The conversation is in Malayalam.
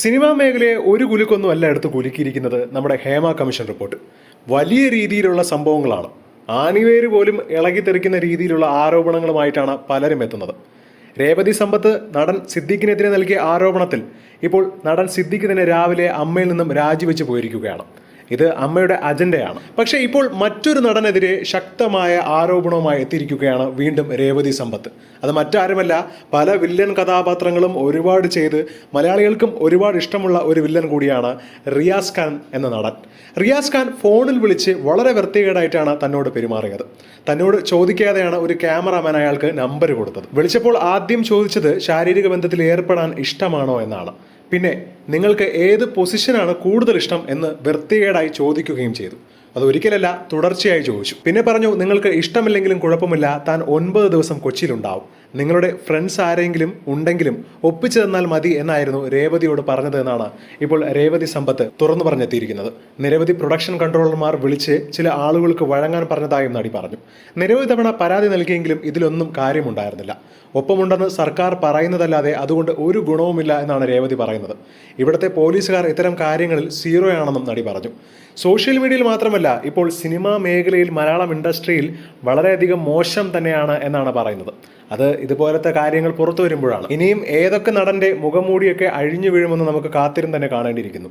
സിനിമാ മേഖലയെ ഒരു കുലുക്കൊന്നും അല്ല എടുത്ത് കുലുക്കിയിരിക്കുന്നത് നമ്മുടെ ഹേമ കമ്മീഷൻ റിപ്പോർട്ട്. വലിയ രീതിയിലുള്ള സംഭവങ്ങളാണ്. ആനിവേര് പോലും ഇളകിത്തെറിക്കുന്ന രീതിയിലുള്ള ആരോപണങ്ങളുമായിട്ടാണ് പലരും എത്തുന്നത്. രേവതി സമ്പത്ത് നടൻ സിദ്ദിഖിനെതിരെ നൽകിയ ആരോപണത്തിൽ ഇപ്പോൾ നടൻ സിദ്ദിഖ് തന്നെ രാവിലെ അമ്മയിൽ നിന്നും രാജിവെച്ച് പോയിരിക്കുകയാണ്. ഇത് അമ്മയുടെ അജണ്ടയാണ്. പക്ഷേ ഇപ്പോൾ മറ്റൊരു നടനെതിരെ ശക്തമായ ആരോപണവുമായി എത്തിയിരിക്കുകയാണ് വീണ്ടും രേവതി സമ്പത്ത്. അത് മറ്റാരുമല്ല പല വില്ലൻ കഥാപാത്രങ്ങളും ഒരുപാട് ചെയ്ത് മലയാളികൾക്കും ഒരുപാട് ഇഷ്ടമുള്ള ഒരു വില്ലൻ കൂടിയാണ് റിയാസ് ഖാൻ എന്ന നടൻ. റിയാസ് ഖാൻ ഫോണിൽ വിളിച്ച് വളരെ വൃത്തികേടായിട്ടാണ് തന്നോട് പെരുമാറിയത്. തന്നോട് ചോദിക്കാതെയാണ് ഒരു ക്യാമറാമാൻ അയാൾക്ക് നമ്പർ കൊടുത്തത്. വിളിച്ചപ്പോൾ ആദ്യം ചോദിച്ചത് ശാരീരിക ബന്ധത്തിൽ ഏർപ്പെടാൻ ഇഷ്ടമാണോ എന്നാണ്. പിന്നെ നിങ്ങൾക്ക് ഏത് പൊസിഷനാണ് കൂടുതൽ ഇഷ്ടം എന്ന് വൃത്തികേടായി ചോദിക്കുകയും ചെയ്തു. അത് ഒരിക്കലല്ല തുടർച്ചയായി ചോദിച്ചു. പിന്നെ പറഞ്ഞു നിങ്ങൾക്ക് ഇഷ്ടമില്ലെങ്കിലും കുഴപ്പമില്ല താൻ ഒൻപത് ദിവസം കൊച്ചിയിലുണ്ടാവും. നിങ്ങളുടെ ഫ്രണ്ട്സ് ആരെങ്കിലും ഉണ്ടെങ്കിലും ഒപ്പിച്ചു തന്നാൽ മതി എന്നായിരുന്നു രേവതിയോട് പറഞ്ഞതെന്നാണ് ഇപ്പോൾ രേവതി സമ്പത്ത് തുറന്നു പറഞ്ഞെത്തിയിരിക്കുന്നത്. നിരവധി പ്രൊഡക്ഷൻ കൺട്രോളർമാർ വിളിച്ച് ചില ആളുകൾക്ക് വഴങ്ങാൻ പറഞ്ഞതായും നടി പറഞ്ഞു. നിരവധി തവണ പരാതി നൽകിയെങ്കിലും ഇതിലൊന്നും കാര്യമുണ്ടായിരുന്നില്ല. ഒപ്പമുണ്ടെന്ന് സർക്കാർ പറയുന്നതല്ലാതെ അതുകൊണ്ട് ഒരു ഗുണവുമില്ല എന്നാണ് രേവതി പറയുന്നത്. ഇവിടുത്തെ പോലീസുകാർ ഇത്തരം കാര്യങ്ങളിൽ സീറോ ആണെന്നും നടി പറഞ്ഞു. സോഷ്യൽ മീഡിയയിൽ മാത്രമല്ല ഇപ്പോൾ സിനിമാ മേഖലയിൽ മലയാളം ഇൻഡസ്ട്രിയിൽ വളരെയധികം മോശം തന്നെയാണ് എന്നാണ് പറയുന്നത്. അത് ഇതുപോലത്തെ കാര്യങ്ങൾ പുറത്തു വരുമ്പോഴാണ്. ഇനിയും ഏതൊക്കെ നടന്റെ മുഖംമൂടിയൊക്കെ അഴിഞ്ഞു വീഴുമെന്ന് നമുക്ക് കാത്തിരുന്ന് തന്നെ കാണേണ്ടിയിരിക്കുന്നു.